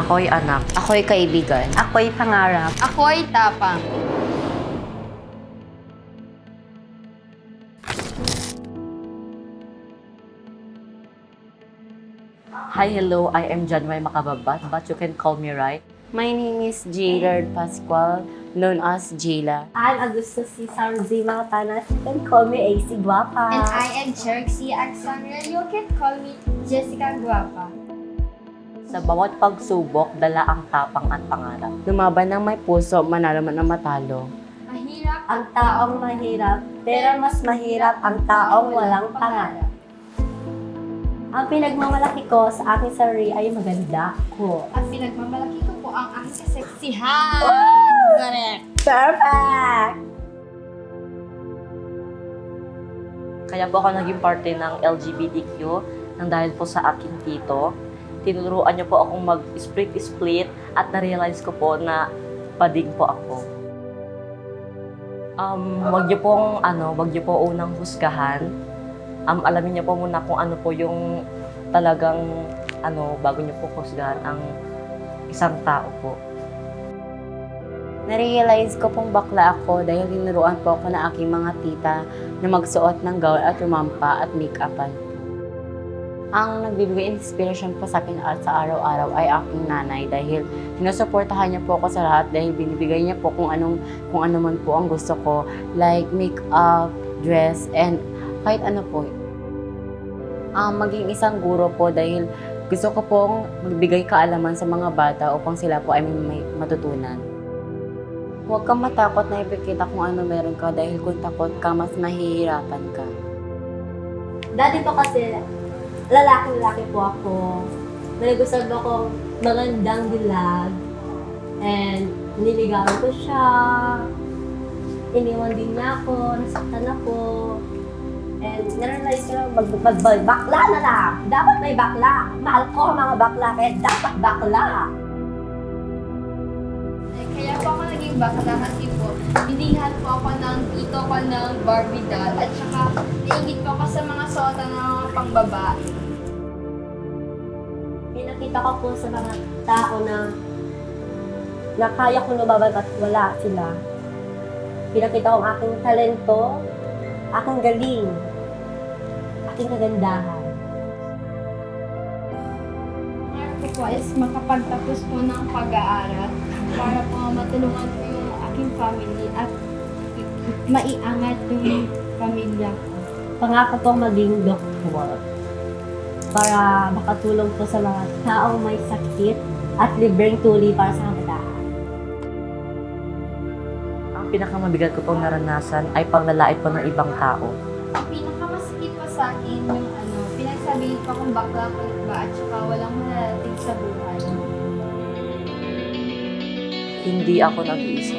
Ako'y anak. Ako'y kaibigan. Ako'y pangarap. Ako'y tapang. Hi, hello. I am Janway Makababat, but you can call me right. My name is Jaylard Pascual, known as Jayla. I'm Augusto Cesar Z. Malatanas. You can call me AC Guapa. And I am Jerxie Alexandra. You can call me Jessica Guapa. Sa bawat pagsubok, dala ang tapang at pangarap. Lumaban ng may puso, manalo man ang matalo. Mahirap Ang taong mahirap, pero mas mahirap ang taong walang pangarap. Ang pinagmamalaki ko sa aking sarili ay maganda ko. At pinagmamalaki ko po ang aking kaseksihan. Correct. Perfect! Kaya po ako naging parte ng LGBTQ nang dahil po sa aking tito. Tinuruan niyo po akong mag-split-split at na-realize ko po na pading po ako. Um, wag niyo pong ano, wag niyo po unang husgahan. Um, alamin niyo po muna kung ano po yung talagang ano bago niyo po husgahan ang isang tao po. Narealize ko pong bakla ako dahil tinuruan po ako ng aking mga tita na magsuot ng gown at rumampa at make-upan. Ang nagbibigay inspiration po sa akin at sa araw-araw ay aking nanay dahil sinusuportahan niya po ako sa lahat dahil binibigay niya po kung anong kung ano man po ang gusto ko like make-up, dress, and kahit ano po. Ang maging isang guro po dahil gusto ko pong magbigay kaalaman sa mga bata upang sila po ay may matutunan. Huwag kang matakot na ipikita kung ano meron ka dahil kung takot ka, mas mahihirapan ka. Dati po kasi, lalaki-lalaki po ako. May gusto ko magandang dilag. And niligawan ko siya. Iniwan din niya ako. Nasaktan ako. And narealize ko lang, mag, mag, mag- bakla na lang. Dapat may bakla. Mahal ko mga bakla, kaya dapat bakla. Eh, Kaya po ako naging bakla kasi po, bilihan po ako ng tito ko ng Barbie doll at saka naingit po ako sa mga suotan ng pangbabae. Pinakita ko po sa mga tao na na kaya ko lumaban at wala sila. Pinakita ko ang aking talento, aking galing, aking kagandahan. Pangarap ko po is makapagtapos po ng pag-aaral para po matulungan ko yung aking family at maiangat yung pamilya ko. Pangako ko maging doktor para makatulong po sa mga taong may sakit at libreng tuli para sa kabataan. Ang pinakamabigat ko pong naranasan ay panglalait po ng ibang tao. Ang pinakamasakit po sa akin yung ano, pinagsabihin ko kung bakla ko ba at saka walang malalating sa buhay. Hindi ako nag-iisa.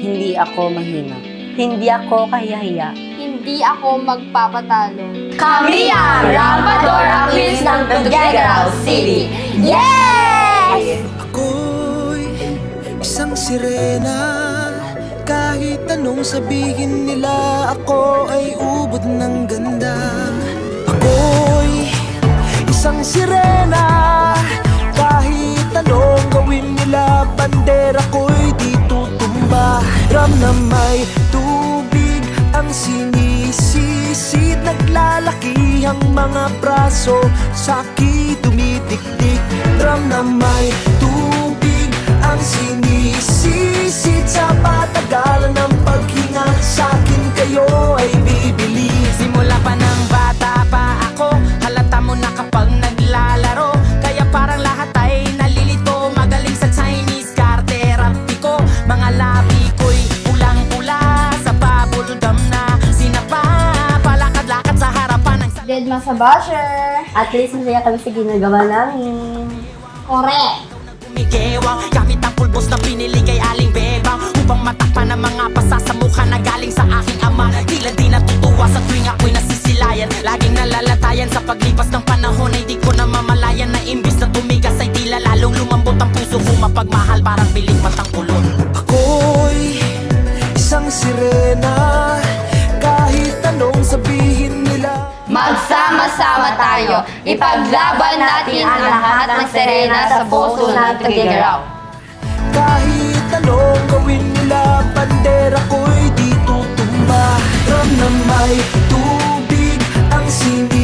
Hindi ako mahina. Hindi ako kahiyahiya. Hindi ako magpapatalo. Kami ang Rapadora Queens ng Tuguegarao City! Yes! Ako'y isang sirena. Kahit anong sabihin nila Ako ay ubod ng ganda. Ako'y isang sirena. Kahit anong gawin nila Bandera ko'y di tutumba. Ram na may tubig ang sinisisid Naglalaki ang mga braso Sa'ki tumitiktik Drum na may tubig Dead man sa basher. At least masaya kami sa ginagawa namin. Correct. Kumikewang Gamit ang pulbos na pinili kay Aling Bebang Upang matakpan ang mga pasa sa mukha na galing tayo, ipaglaban natin ang lahat ng Serena sa puso ng Tugigaraw. Kahit anong gawin nila Bandera ko'y di tutumba Ram na may tubig Ang sinisisid